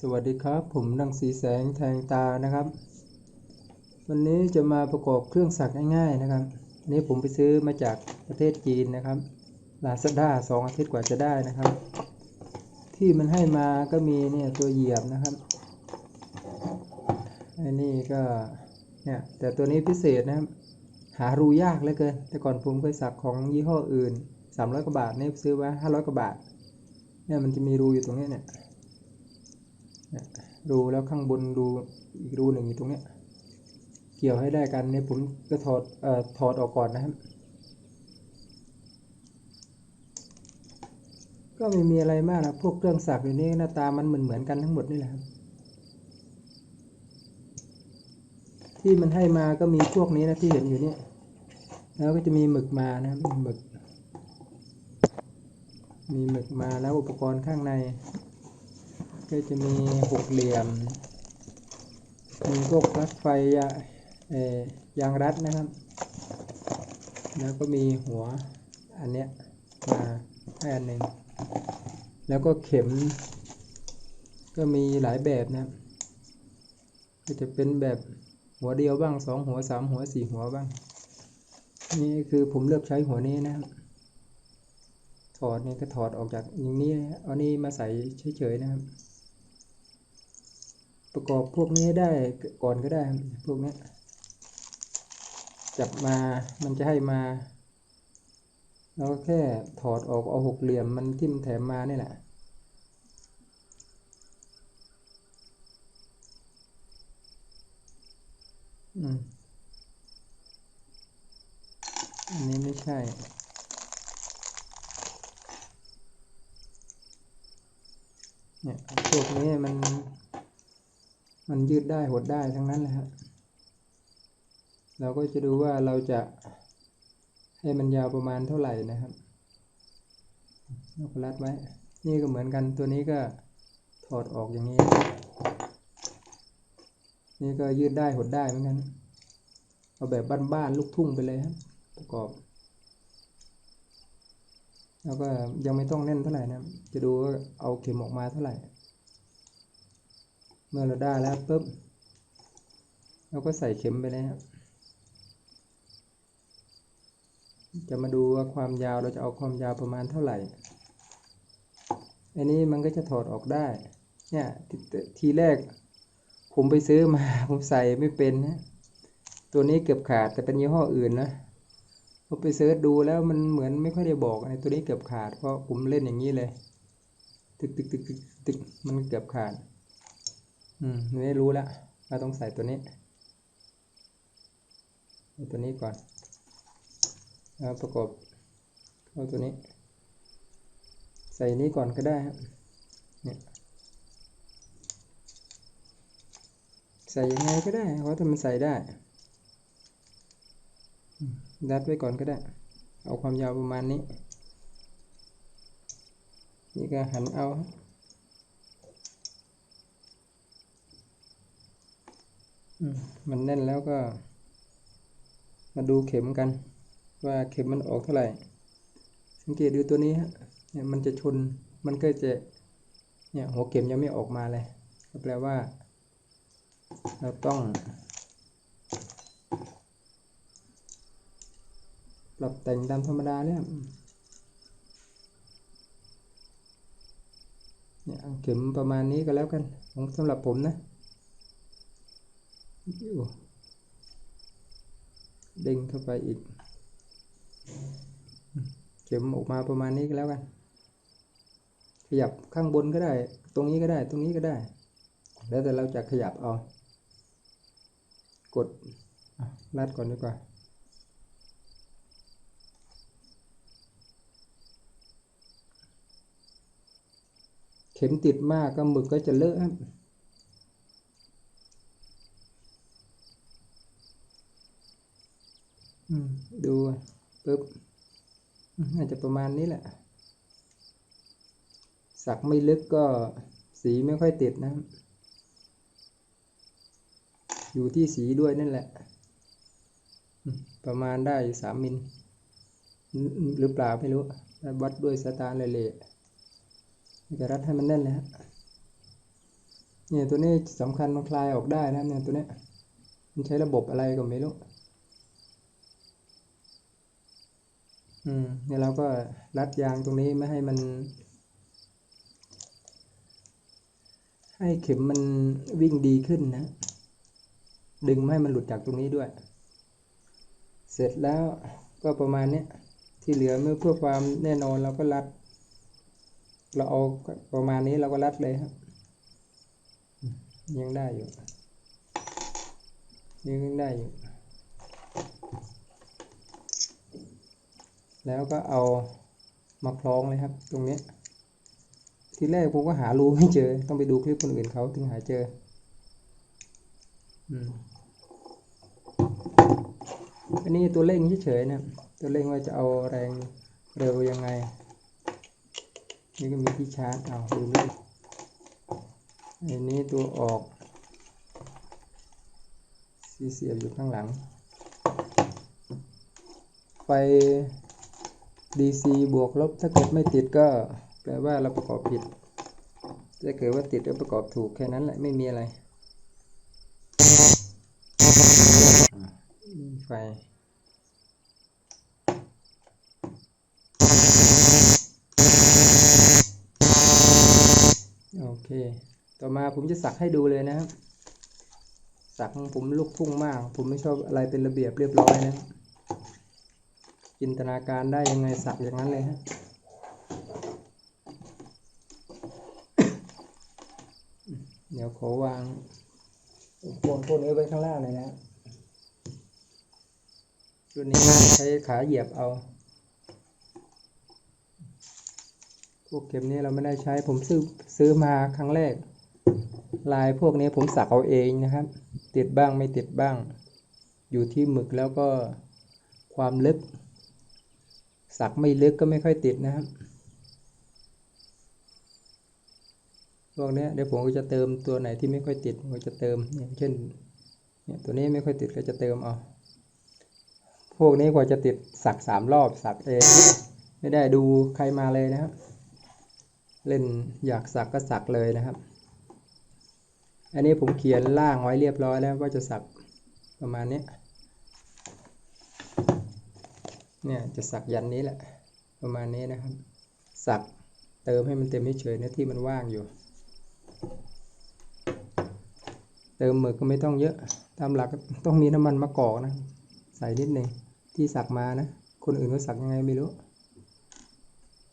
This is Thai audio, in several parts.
สวัสดีครับ ผมดังสีแสงแทงตานะครับ วันนี้จะมาประกอบเครื่องสักง่ายๆนะครับนนี้ผมไปซื้อมาจากประเทศจีนนะครับลาซาด้าสองอาทิตย์กว่าจะได้นะครับ ที่มันให้มาก็มีเนี่ยตัวเหยียบนะครับอันนี้ก็เนี่ยแต่ตัวนี้พิเศษนะครับ หารูยากเหลือเกินแต่ก่อนผมเคยสักของยี่ห้ออื่น300กว่าบาทนี่ซื้อไว้500กว่าบาทเนี่ยมันจะมีรูอยู่ตรงนี้เนี่ย รูแล้วข้างบนรูอีกรูหนึ่งอยู่ตรงเนี้ยเกี่ยวให้ได้กันเนี่ยผมก็ถอดเอ่อถอดออกก่อนนะครับ ก็ไม่มีอะไรมากนะพวกเครื่องสักอยู่นี้หน้าตามันเหมือนเหมือนกันทั้งหมดนี่แหละครับที่มันให้มาก็มีพวกนี้นะที่เห็นอยู่เนี่ยแล้วก็จะมีหมึกมานะครับหมึก มีหมึกมาแล้วอุปกรณ์ข้างใน ก็จะมีหกเหลี่ยม มีพวกปลั๊กไฟยาเอ่อยางรัดนะครับ แล้วก็มีหัวอันเนี้ยมาให้อันหนึ่งแล้วก็เข็ม ก็มีหลายแบบนะครับ ก็จะเป็นแบบหัวเดียวบ้างสองหัวสามหัวสี่หัวบ้าง นี่คือผมเลือกใช้หัวนี้นะครับถอดนี่ก็ถอดออกจากอย่างนี้เอานี่มาใส่เฉยๆนะครับ ประกอบพวกนี้ได้ก่อนก็ได้พวกนี้จับมามันจะให้มาเราก็แค่ถอดออกเอาหกเหลี่ยมมันทิ่มแถมมานี่แหละอันนี้ไม่ใช่ เนี่ยพวกนี้มัน มันยืดได้หดได้ทั้งนั้นเลยฮะเราก็จะดูว่าเราจะให้มันยาวประมาณเท่าไหร่นะครับเราก็รัดไว้ นี่ก็เหมือนกันตัวนี้ก็ถอดออกอย่างนี้ นี่ก็ยืดได้หดได้เหมือนกันเอาแบบบ้านๆลูกทุ่งไปเลยครับประกอบ แล้วก็ยังไม่ต้องแน่นเท่าไหร่นะ จะดูว่าเอาเข็มออกมาเท่าไหร่ มื่อเราได้แล้วปุ๊บเราก็ใส่เข็มไปเลยครับจะมาดูว่าความยาวเราจะเอาความยาวประมาณเท่าไหร่ อันนี้มันก็จะถอดออกได้ เนี่ยททีแรกผมไปซื้อมาผมใส่ไม่เป็นนะ ตัวนี้เกือบขาดแต่เป็นยี่ห้ออื่นนะพอไปเสิร์ชดูแล้วมันเหมือนไม่ค่อยได้บอกในตัวนี้เกือบขาดเพราะผมเล่นอย่างนี้เลย ตึกตึกตึกตึกตึกมันเกือบขาด อืมไม่รู้แล้วเราต้องใส่ตัวนี้เอาตัวนี้ก่อน แล้วประกอบเอาตัวนี้ ใส่นี้ก่อนก็ได้ครับเนี่ยใส่ยังไงก็ได้เพราะถ้ามันใส่ได้ดัดไว้ก่อนก็ได้ เอาความยาวประมาณนี้ นี่ก็หันเอา มันแน่นแล้วก็ มาดูเข็มกัน ว่าเข็มมันออกเท่าไหร่ สังเกตดูตัวนี้ฮะเนี่ยมันจะชนมันก็จะเนี่ยหัวเข็มยังไม่ออกมาเลยก็แปลว่า เราต้องปรับแต่งตามธรรมดาเนี่ยเนี่ยเข็มประมาณนี้ก็แล้วกันสำหรับผมนะ เด้งเข้าไปอีก เข็มออกมาประมาณนี้ก็แล้วกัน ขยับข้างบนก็ได้ ตรงนี้ก็ได้ ตรงนี้ก็ได้ แล้วแต่เราจะขยับเอา กดลัดก่อนดีกว่าเข็มติดมากก็หมึกก็จะเลอะครับ ดูปึ๊บน่าจะประมาณนี้แหละ สักไม่ลึกก็สีไม่ค่อยติดนะ อยู่ที่สีด้วยนั่นแหละ ประมาณได้สามมิลหรือเปล่าไม่รู้วัดด้วยสตาร์เลเลจะรัดให้มันแน่นเลยฮะเนี่ยตัวนี้สำคัญมันคลายออกได้นะเนี่ยตัวนี้มันใช้ระบบอะไรก็ไม่รู้ อืมเนี่ยเราก็รัดยางตรงนี้ไม่ให้มัน ให้เข็มมันวิ่งดีขึ้นนะ ดึงไม่ให้มันหลุดจากตรงนี้ด้วย เสร็จแล้วก็ประมาณเนี้ยที่เหลือเมื่อเพื่อความแน่นอนเราก็รัด เราเอาประมาณนี้เราก็รัดเลยครับ ยังได้อยู่ยังได้อยู่ แล้วก็เอามาคล้องเลยครับ ตรงนี้ทีแรกผมก็หารูไม่เจอ ต้องไปดูคลิปคนอื่นเขาถึงหาเจออืมอันนี้ตัวเร่งเฉยๆนะตัวเร่งว่าจะเอาแรงเร็วยังไง นี่ก็มีที่ชาร์จเอาดูเลยอันนี้ตัวออกซีเสียบอยู่ข้างหลังไฟ DC บวกลบถ้าเกิดไม่ติดก็แปลว่าเราประกอบผิดถ้าเกิดว่าติดก็ประกอบถูกแค่นั้นแหละไม่มีอะไรไฟโอเค ต่อมาผมจะสักให้ดูเลยนะครับ สักผมลูกทุ่งมาก ผมไม่ชอบอะไรเป็นระเบียบเรียบร้อยนะ จินตนาการได้ยังไงสักอย่างนั้นเลยฮะเดี๋ยวขอวางพวงพวกนี้ไว้ข้างล่างเลยนะรุ่นนี้ใช้ขาเหยียบเอาพวกเข็มนี้เราไม่ได้ใช้ผมซื้อซื้อมาครั้งแรก ลายพวกนี้ผมสักเอาเองนะครับ ติดบ้างไม่ติดบ้าง อยู่ที่หมึกแล้วก็ความลึก สักไม่ลึกก็ไม่ค่อยติดนะครับพวกเนี้ยเดี๋ยวผมก็จะเติมตัวไหนที่ไม่ค่อยติดผมก็จะเติมอย่างเช่นเนี่ยตัวนี้ไม่ค่อยติดก็จะเติมเอาพวกนี้กว่าจะติดสักสามรอบสักเองไม่ได้ดูใครมาเลยนะครับ เล่นอยากสักก็สักเลยนะครับ อันนี้ผมเขียนล่างไว้เรียบร้อยแล้วว่าจะสักประมาณนี้ เนี่ยจะสักยันนี้แหละ ประมาณนี้นะครับ สักเติมให้มันเต็มเฉยๆนะที่มันว่างอยู่ เติมหมึกก็ไม่ต้องเยอะ ตามหลักต้องมีน้ำมันมะกอกนะ ใส่นิดหนึ่งที่สักมานะ คนอื่นเขาสักยังไงไม่รู้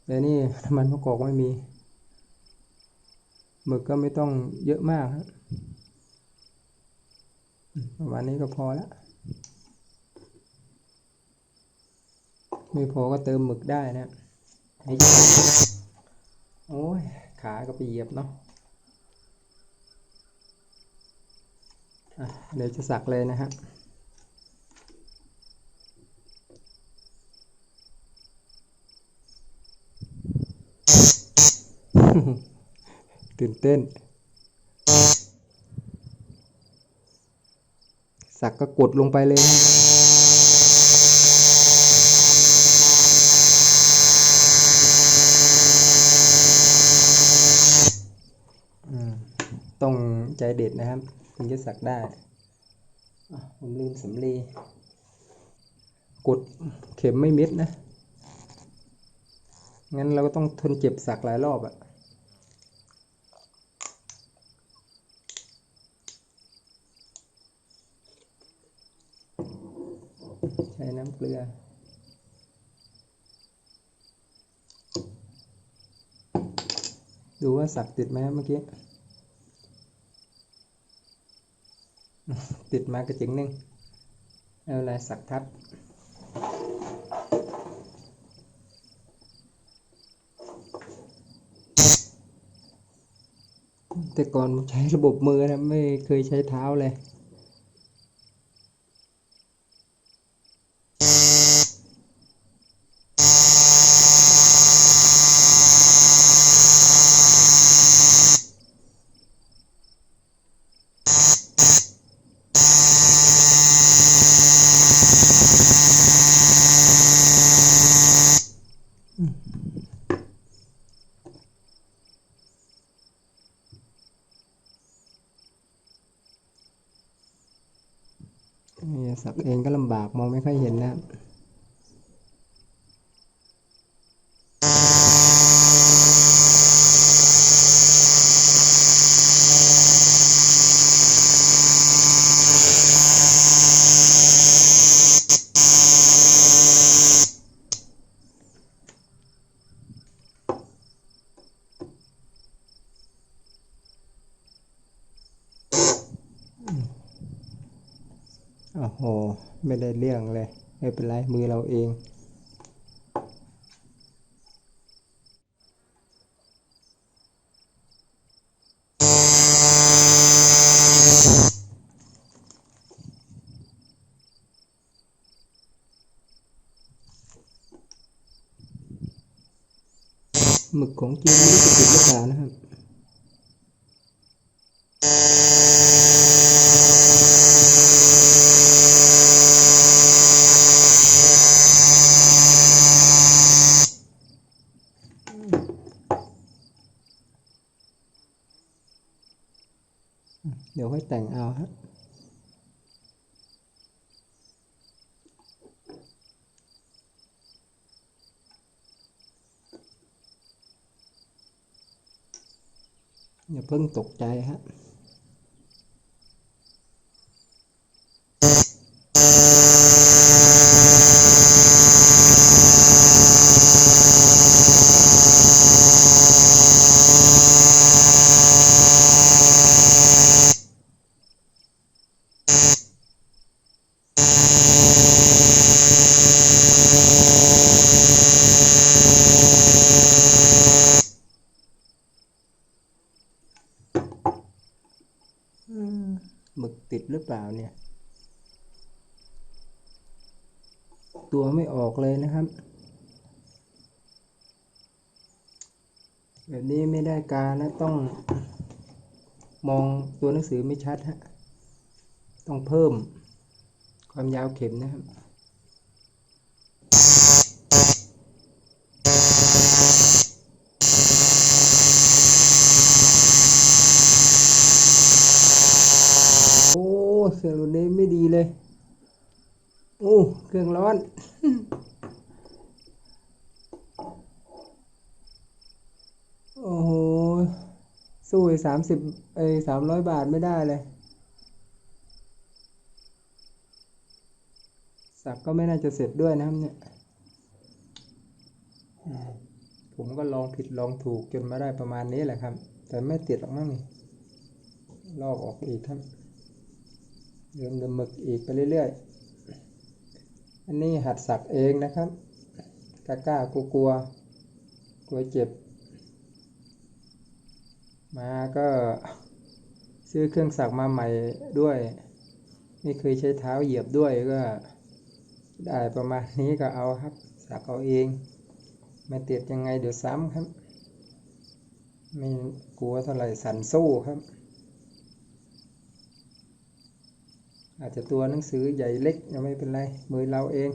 แต่นี่น้ำมันมะกอกไม่มีหมึกก็ไม่ต้องเยอะมากฮะประมาณนี้ก็พอแล้ว ไม่พอก็เติมหมึกได้นะให้โอ้ย ขาก็ไปเหยียบเนาะะเดี๋ยวจะสักเลยนะฮะตื่นเต้น สักก็กดลงไปเลยนะ อืมต้องใจ เด็ดนะครับถึงจะสักได้ผมลืมสำลีกดเข็มไม่มิดนะ งั้นเราก็ต้องทนเจ็บสักหลายรอบอะใช้น้ำเกลือดูว่าสักติดไหมเมื่อกี้ ติดมากระจิงหนึ่งเอาอะไรสักทับแต่ก่อนผมใช้ระบบมือนะไม่เคยใช้เท้าเลย สักเองก็ลำบากมองไม่ค่อยเห็นนะ โอ้ไม่ได้เรื่องเลย ไม่เป็นไรมือเราเอง หมึกของจริงไม่รู้จะติดหรือเปล่านะครับ เดี๋ยวค่ อยแต่งเอาฮะ อย่าเพิ่งตกใจฮะ อืมหมึกาเนี่ย ตัวไม่ออกเลยนะครับ แบบนี้ไม่ได้การนะต้องมองตัวหนังสือไม่ชัดฮะต้องเพิ่มความยาวเข็มนะครับ โอ้เสียงรุ่นนี้ไม่ดีเลย โอ้เครื่องร้อนโอ้โหสู้สามสิบไอ้สามร้อยบาทไม่ได้เลย สักก็ไม่น่าจะเสร็จด้วยนะครับเนี่ย ผมก็ลองผิดลองถูกจนมาได้ประมาณนี้แหละครับ แต่ไม่ติดหรอกมั้งนี่ลอกออกอีกครับ เริ่มดำหมึกอีกไปเรื่อยๆ อันนี้หัดสักเองนะครับ กล้ากล้ากลัวกลัวกลัวเจ็บ มาก็ซื้อเครื่องสักมาใหม่ด้วยไม่เคยใช้เท้าเหยียบด้วยก็ได้ประมาณนี้ก็เอาครับสักเอาเองไม่ติดยังไงเดี๋ยวซ้ำครับ ไม่กลัวเท่าไหร่สันสู้ครับ อาจจะตัวหนังสือใหญ่เล็กยังไม่เป็นไร มือเราเอง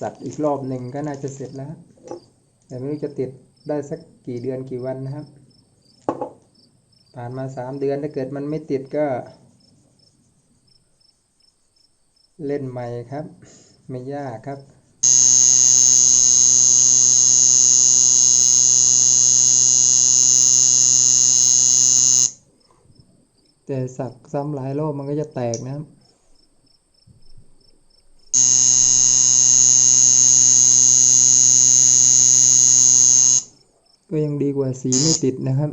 สัตว์อีกรอบหนึ่งก็น่าจะเสร็จแล้ว แต่ไม่รู้จะติดได้สักกี่เดือนกี่วันนะครับ ผ่านมาสามเดือนถ้าเกิดมันไม่ติดก็ เล่นใหม่ครับ ไม่ยากครับ แต่สักซ้ำหลายรอบมันก็จะแตกนะครับก็ยังดีกว่าสีไม่ติดนะครับ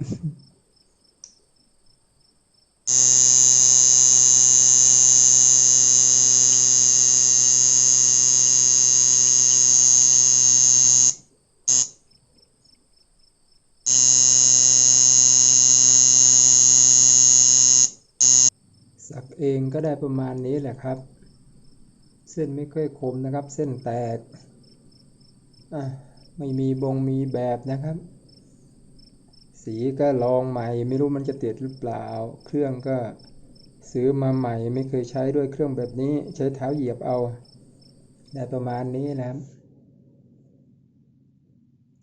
สักเองก็ได้ประมาณนี้แหละครับ เส้นไม่ค่อยคมนะครับ เส้นแตกอะไม่มีบงมีแบบนะครับ สีก็ลองใหม่ ไม่รู้มันจะติดหรือเปล่า เครื่องก็ซื้อมาใหม่ไม่เคยใช้ด้วยเครื่องแบบนี้ ใช้เท้าเหยียบเอา ได้ประมาณนี้นะครับ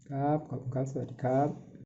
ครับ ขอบคุณครับ สวัสดีครับ